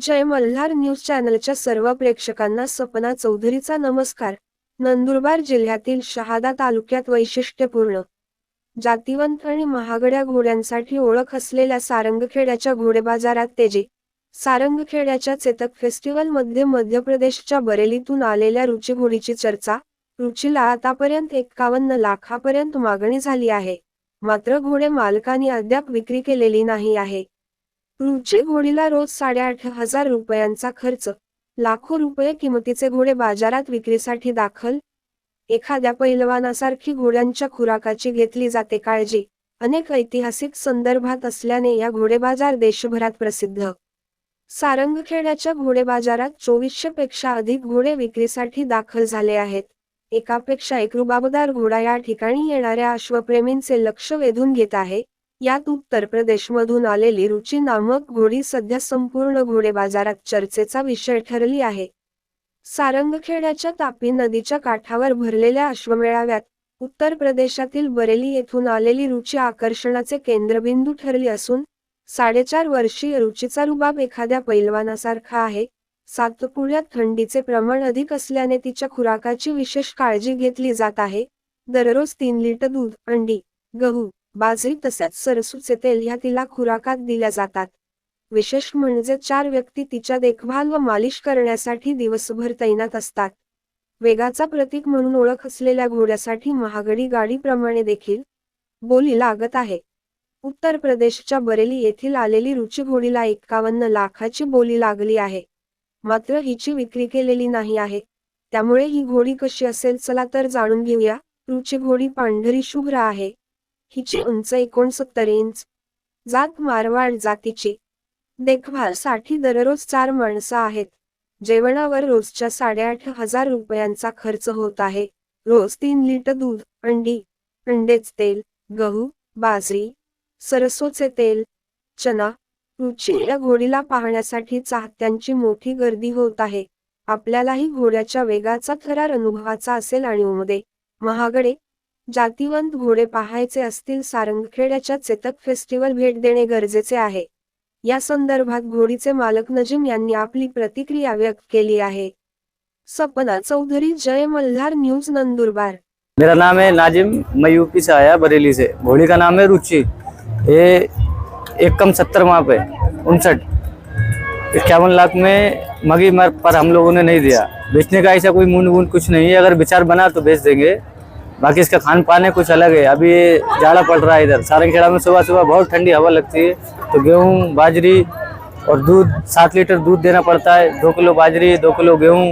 जय Malhar news चॅनलच्या सर्व प्रेक्षकांना सपना चौधरीचा नमस्कार. नंदुरबार जिल्ह्यातील शहादा तालुक्यात वैशिष्ट्यपूर्ण. जातिवंत आणि महागड्या घोड्यांसाठी ओळख असलेल्या सारंगखेड्याच्या घोडे बाजारात तेजी. सारंगखेड्याच्या चेतक फेस्टिवलमध्ये मध्य प्रदेशच्या बरेलीतून आलेल्या रुची घोडीची चर्चा. रुचीला आतापर्यंत एक्कावन्न लाखापर्यंत मागणी झाली आहे. मात्र घोडे मालकांनी अद्याप विक्री केलेली नाही आहे. रुची घोडीला रोज साडेआठ हजार रुपयांचा खर्च. लाखो रुपये किमतीचे घोडे बाजारात विक्रीसाठी दाखल. एखाद्या पैलवानासारखी घोड्यांच्या खुराकाची घेतली जाते काळजी. अनेक ऐतिहासिक संदर्भात असल्याने या घोडे बाजार देशभरात प्रसिद्ध. सारंगखेड्याच्या घोडे बाजारात चोवीसशे पेक्षा अधिक घोडे विक्रीसाठी दाखल झाले आहेत. एकापेक्षा एक रुबाबदार घोडा या ठिकाणी येणाऱ्या अश्वप्रेमींचे लक्ष वेधून घेत आहे. यात उत्तर प्रदेशमधून आलेली रुची नामक घोडी सध्या संपूर्ण घोडे बाजारात चर्चेचा विषय ठरली आहे. सारंगखेड्याच्या तापी नदीच्या काठावर भरलेल्या अश्वमेळाव्यात उत्तर प्रदेशातील बरेली येथून आलेली रुची आकर्षणाचे केंद्रबिंदू ठरली असून साडेचार वर्षीय रुचीचा रुबाब एखाद्या पैलवानासारखा आहे. सातपुड्यात थंडीचे प्रमाण अधिक असल्याने तिच्या खुराकाची विशेष काळजी घेतली जात आहे. दररोज तीन लिटर दूध अंडी गहू बाजरी तसेच सरसूचे तेल ह्या तिला खुराकात दिल्या जातात. विशेष म्हणजे चार व्यक्ती तिच्या देखभाल व मालिश करण्यासाठी दिवसभर तैनात असतात. वेगाचा प्रतीक म्हणून ओळख असलेल्या घोड्यासाठी महागडी गाडीप्रमाणे देखील बोली लागत आहे. उत्तर प्रदेशच्या बरेली येथील आलेली रुची घोडीला एक्कावन्न लाखाची बोली लागली आहे. मात्र हिची विक्री केलेली नाही आहे. त्यामुळे ही घोडी कशी असेल चला तर जाणून घेऊया. रुची घोडी पांढरी शुभ्र आहे. हिची उंच एकोणसत्तर इंच. जात मारवाड जातीची. देखभाल साठी दररोज चार माणसं आहेत. जेवणावर रोजच्या साडेआठ हजार रुपयांचा खर्च होत आहे. रोज तीन लिटर दूध अंडी अंडेच तेल गहू बाजरी सरसोचे तेल चना रुची या घोडीला पाहण्यासाठी चाहत्यांची मोठी गर्दी होत आहे. आपल्यालाही घोड्याच्या वेगाचा थरार अनुभवाचा असेल आणि उमदे. महागडे जातिवंत घोडे पाहायचे असतील सारंगखेड्याच्या चेतक फेस्टिवल भेट देणे गरजेचे आहे. या संदर्भात घोडीचे मालक नजीम यांनी आपली प्रतिक्रिया व्यक्त केली आहे. सपना चौधरी जय मल्हार न्यूज नंदुरबार. मेरा नाम है नाजिम मैं यूपी से आया बरेली से। घोड़ी का नाम है रुचि। ये एक कम सत्तर माह पे उनसठ। इक्यावन लाख में मगी मर पर हम लोगों ने नहीं दिया। बेचने का ऐसा कोई मून वून कुछ नहीं है। अगर विचार बना तो बेच देंगे। बाकी इसका खान पान है, कुछ अलग है। अभी जाड़ा पड़ रहा है इधर। सारंगखेड़ा में सुबह सुबह बहुत ठंडी हवा लगती है। तो गेहूँ, बाजरी और दूध, सात लीटर दूध देना पड़ता है। दो किलो बाजरी, दो किलो गेहूँ,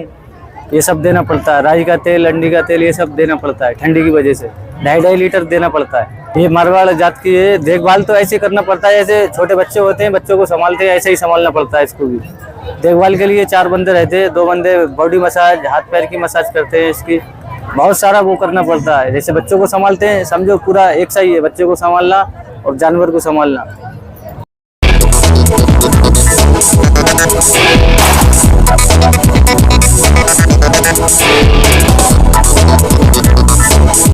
ये सब देना पड़ता है। राई का तेल, अंडी का तेल, ये सब देना पड़ता है, ठंडी की वजह से। ढाई ढाई लीटर देना पड़ता है। ये मारवाड़ जात की है देखभाल तो ऐसे करना पड़ता है, जैसे छोटे बच्चे होते हैं, बच्चों को संभालते हैं, ऐसे ही संभालना पड़ता है इसको भी। देखभाल के लिए चार बंदे रहते हैं। दो बंदे बॉडी मसाज, हाथ पैर की मसाज करते हैं इसकी। बहुत सारा वो करना पड़ता है। जैसे बच्चों को संभालते हैं समझो पूरा एक सा ही है बच्चे को संभालना और जानवर को संभालना।